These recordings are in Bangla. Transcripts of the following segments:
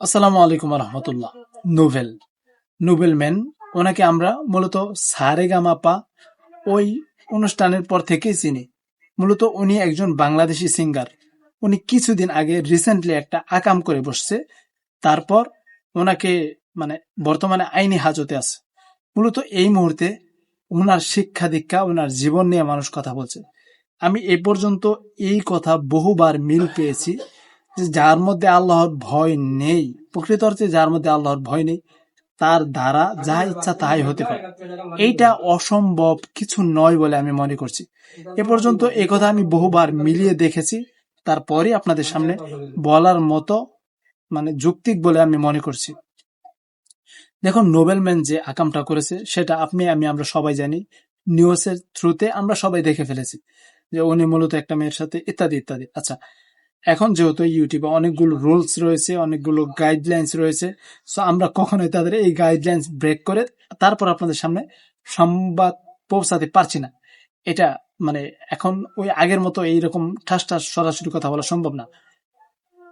আসসালামু আলাইকুম রহমতুল্লাহ। Novel Nobel. ম্যান ওনাকে আমরা মূলত সারেগামাপা ওই অনুষ্ঠানের পর থেকেই চিনি। মূলত উনি একজন বাংলাদেশি সিঙ্গার। উনি কিছুদিন আগে রিসেন্টলি একটা আকাম করে বসছে। তারপর ওনাকে মানে বর্তমানে আইনি হাজতে আছে। মূলত এই মুহূর্তে ওনার শিক্ষা দীক্ষা ওনার জীবন নিয়ে মানুষ কথা বলছে। আমি এ পর্যন্ত এই কথা বহুবার মিল পেয়েছি। যে যার মধ্যে আল্লাহর ভয় নেই, প্রকৃত অর্থে যার মধ্যে আল্লাহর ভয় নেই, তার দ্বারা যা ইচ্ছা তাই হতে পারে। এইটা অসম্ভব কিছু নয় বলে আমি মনে করছি। এ পর্যন্ত এ কথা আমি বহুবার মিলিয়ে দেখেছি। তারপরে আপনাদের সামনে বলার মতো মানে যৌক্তিক বলে আমি মনে করছি। দেখুন, নোবেলম্যান যে আকামটা করেছে, সেটা আপনি, আমি, আমরা সবাই জানি, নিউজের থ্রুতে আমরা সবাই দেখে ফেলেছি। যে উনি মূলত একটা মেয়ের সাথে ইত্যাদি ইত্যাদি। আচ্ছা এখন যেহেতু ইউটিউবে অনেকগুলো রুলস রয়েছে, অনেকগুলো গাইডলাইন্স রয়েছে সো আমরা কখনোই তাদের এই গাইডলাইন্স ব্রেক করে তারপর আপনাদের সামনে সংবাদ পৌঁছাতে পারছি না। এটা মানে এখন ওই আগের মতো এইরকম ঠাস ঠাস সরাসরি কথা বলা সম্ভব না।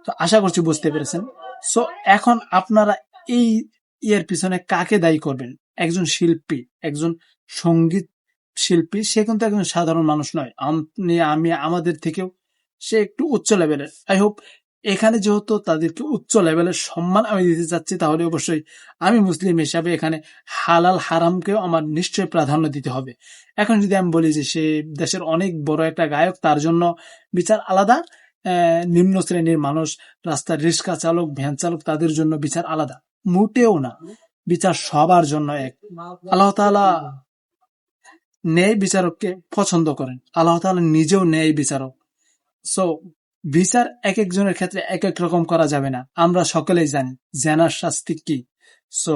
তো আশা করছি বুঝতে পেরেছেন। সো এখন আপনারা এই ইয়ের পিছনে কাকে দায়ী করবেন? একজন শিল্পী, একজন সংগীত শিল্পী, সে কিন্তু একজন সাধারণ মানুষ নয়। আমি, আমাদের থেকেও সে একটু উচ্চ লেভেলের আই হোপ এখানে যেহেতু তাদেরকে উচ্চ লেভেলের সম্মান আমি দিতে চাচ্ছি, তাহলে অবশ্যই আমি মুসলিম হিসাবে এখানে হালাল হারামকেও আমার নিশ্চয়ই প্রাধান্য দিতে হবে। এখন যদি আমি বলি যে সে দেশের অনেক বড় একটা গায়ক, তার জন্য বিচার আলাদা নিম্ন শ্রেণির মানুষ, রাস্তার রিক্সা চালক, ভ্যান চালক, তাদের জন্য বিচার আলাদা। মোটেও না। বিচার সবার জন্য এক। আল্লাহ তাআলা ন্যায় বিচারককে পছন্দ করেন। আল্লাহ তাআলা নিজেও ন্যায় বিচারক। সো বিচার এক একজনের ক্ষেত্রে এক এক রকম করা যাবে না। আমরা সকলেই জানি, জেনার শাস্তি কি? সো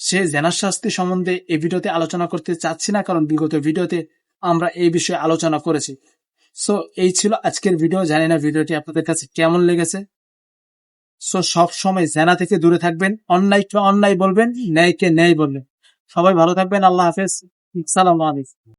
সে জেনার শাস্তি সম্বন্ধে এই ভিডিওতে আলোচনা করতে চাচ্ছি না, কারণ বিগত ভিডিওতে আমরা এই বিষয়ে আলোচনা করেছি। সো এই ছিল আজকের ভিডিও। জানি না ভিডিওটি আপনাদের কাছে কেমন লেগেছে। সো সব সময় জেনা থেকে দূরে থাকবেন, অন্যায়কে অন্যায় বলবেন, ন্যায়কে ন্যায় বলবেন। সবাই ভালো থাকবেন, আল্লাহ হাফেজ। সালাম আলাইকুম।